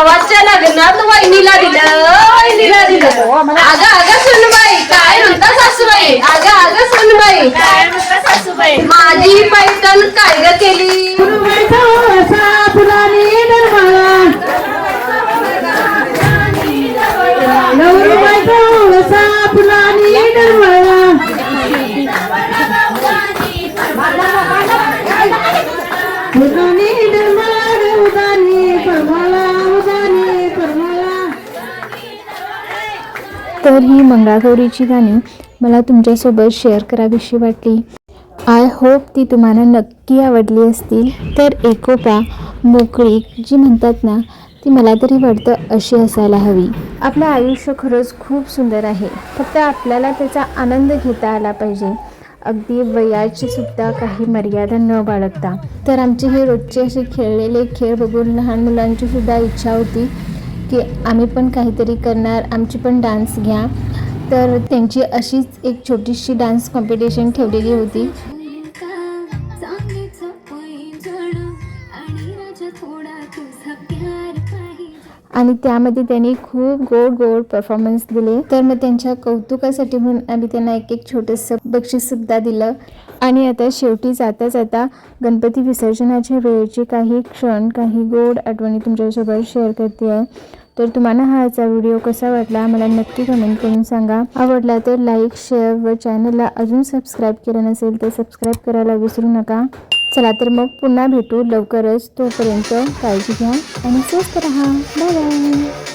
भावाच्या लग्नात वहिनीला दिलं वहिनीला दिलं. अगं अगं सुनबाई काय म्हणता सासूबाई? अगं अगं सुनबाई. माझी पैठण काय ग केली? तर ही मंगळागौरीची गाणी मला तुमच्यासोबत शेअर करावीशी वाटली. आय होप ती तुम्हाला नक्की आवडली असतील. तर एकोपा मोकळीक जी म्हणतात ना ती मला तरी वाटतं अशी असायला हवी. आपलं आयुष्य खरंच खूप सुंदर आहे. फक्त आपल्याला त्याचा आनंद घेता आला पाहिजे. अगदी वयाची सुद्धा काही मर्यादा न बाळगता. तर आमचे हे रोजचे असे खेळलेले खेळ बघून लहान मुलांची सुद्धा इच्छा होती. की आम्ही पण काहीतरी करणार आमची पण डान्स घ्या. तर त्यांची अशीच एक छोटीशी डान्स कॉम्पिटिशन ठेवलेली होती. आणि त्यामध्ये त्यांनी खूप गोड गोड परफॉर्मन्स दिले. तर मग त्यांच्या कौतुकासाठी म्हणून आम्ही त्यांना एक एक छोटंसं बक्षीससुद्धा दिलं. आणि आता शेवटी जाता जाता गणपती विसर्जनाच्या वेळेचे काही क्षण काही गोड आठवणी तुमच्यासोबत शेअर करते आहे. तर तुम्हाला हा आजचा व्हिडिओ कसा वाटला मला नक्की कमेंट करून सांगा. आवडला तर लाईक शेअर व चॅनलला अजून सबस्क्राईब केलं नसेल तर सबस्क्राईब करायला विसरू नका. चला तर मग पुन्हा भेटू लवकरच. तोपर्यंत काळजी घ्या आणि स्वस्त राहा. Bye bye